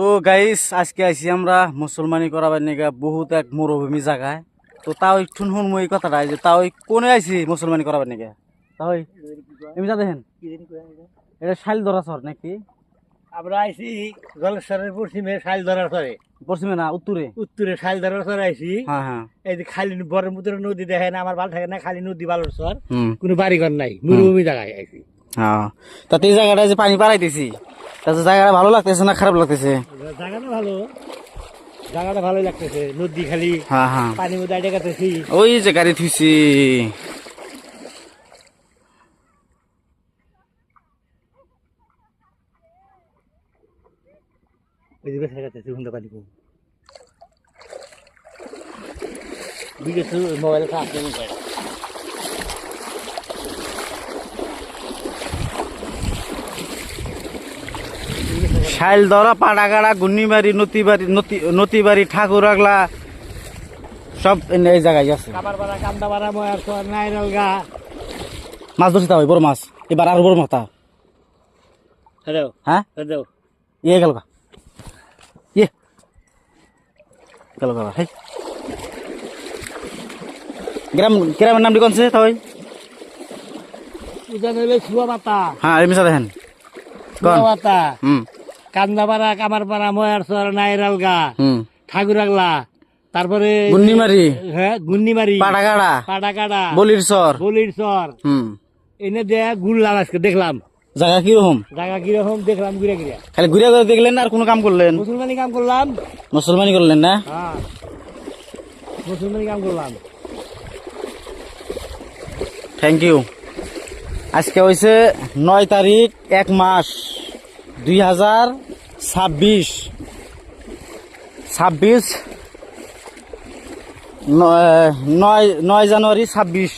তো গাইস আজকে আইছি আমরা মুসলমানি করাবার নিগা বহুত এক মরুভূমি জায়গায়। তো তাও একটু শুনব এই কথাটা যে তাও কোনে আইছি মুসলমানি করাবার নিগা? তাও এমনি যা দেখেন? এটা শাইল ধরা সর নাকি? আমরা আইছি জলেশ্বরের পশ্চিমে শাইল ধরার পরে পশ্চিমে না উত্তরে? উত্তরে শাইল ধরার পরে আইছি। হ্যাঁ হ্যাঁ। এই যে খালি ব্রহ্মপুত্র নদী দেখেন আমার ভালো থাকে না খালি নদী বালুরসর হুম। কোনো বাড়িঘর নাই মরুভূমি জায়গায় আইছি। হ্যাঁ। তাতে এই জায়গাটা যে পানি পাড়াইতেছি। তাতে জায়গাটা ভালো লাগতেছে না খারাপ লাগতেছে? জায়গাটা ভালো। জায়গাটা ভালোই লাগতেছে। নদী খালি হ্যাঁ হ্যাঁ। পানির মধ্যে আইডে ওই যে গাড়ি থুইছি। ওই হুন্দা পানি ভিডিও মোবাইল নেই শাইল ধরা পাড়াগাড়া গুন্নিবাড়ি নতিবাড়ি নতি নতিবাড়ি ঠাকুর আগলা সব এনে এই জায়গায় আছে। মাছ ধরছি তা বড় মাছ। এবার আর বড় মাথা হ্যালো হ্যাঁ হ্যালো ইয়ে গেল ইয়ে গেল গা হেই। গ্রাম গ্রামের নামটি কোনছে পাতা হ্যাঁ এমনি দেখেন। কোন? হুম কান্দাপাড়া কামারপাড়া ময়ার সর নাইরাল গা হুম। ঠাকুর তারপরে গুন্নিমারি। হ্যাঁ গুন্নিমারি। পাড়াগাড়া। পাটাকাটা বলির চর বলির সর হুম। এনে দেয়া গুললাম আজকে দেখলাম। জায়গা কীরকম? জায়গা কীরকম দেখলাম ঘুরে ঘুরে। খালি ঘুরে ঘুরে দেখলেন আর কোনো কাম করলেন? মুসলমানি কাম করলাম। মুসলমানি করলেন না? হ্যাঁ। মুসলমানি কাম করলাম। থ্যাংক ইউ আজকে হয়েছে নয় তারিখ এক মাস। দুই হাজার ছাব্বিশ। ছাব্বিশ নয় নয় নয় জানুয়ারি ছাব্বিশ।